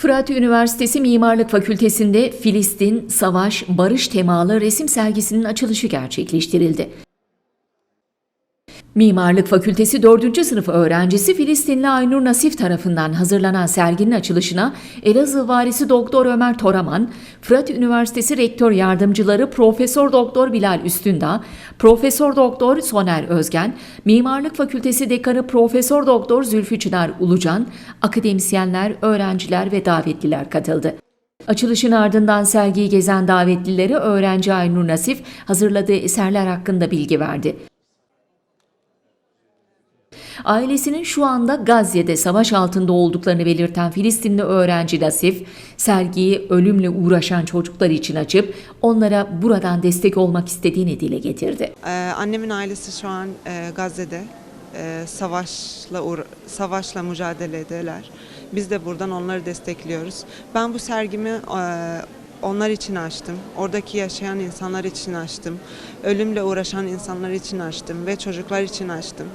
Fırat Üniversitesi Mimarlık Fakültesi'nde Filistin, Savaş, Barış temalı resim sergisinin açılışı gerçekleştirildi. Mimarlık Fakültesi 4. sınıf öğrencisi Filistinli Aynur Nasif tarafından hazırlanan serginin açılışına Elazığ Valisi Doktor Ömer Toraman, Fırat Üniversitesi Rektör Yardımcıları Profesör Doktor Bilal Üstündağ, Profesör Doktor Soner Özgen, Mimarlık Fakültesi Dekanı Profesör Doktor Zülfü Çınar Ulucan, akademisyenler, öğrenciler ve davetliler katıldı. Açılışın ardından sergiyi gezen davetlilere öğrenci Aynur Nasif hazırladığı eserler hakkında bilgi verdi. Ailesinin şu anda Gazze'de savaş altında olduklarını belirten Filistinli öğrenci Nasif, sergiyi ölümle uğraşan çocuklar için açıp onlara buradan destek olmak istediğini dile getirdi. Ee, annemin ailesi şu an e, Gazze'de e, savaşla savaşla mücadeledeler. Biz de buradan onları destekliyoruz. Ben bu sergimi e, onlar için açtım. Oradaki yaşayan insanlar için açtım. Ölümle uğraşan insanlar için açtım ve çocuklar için açtım.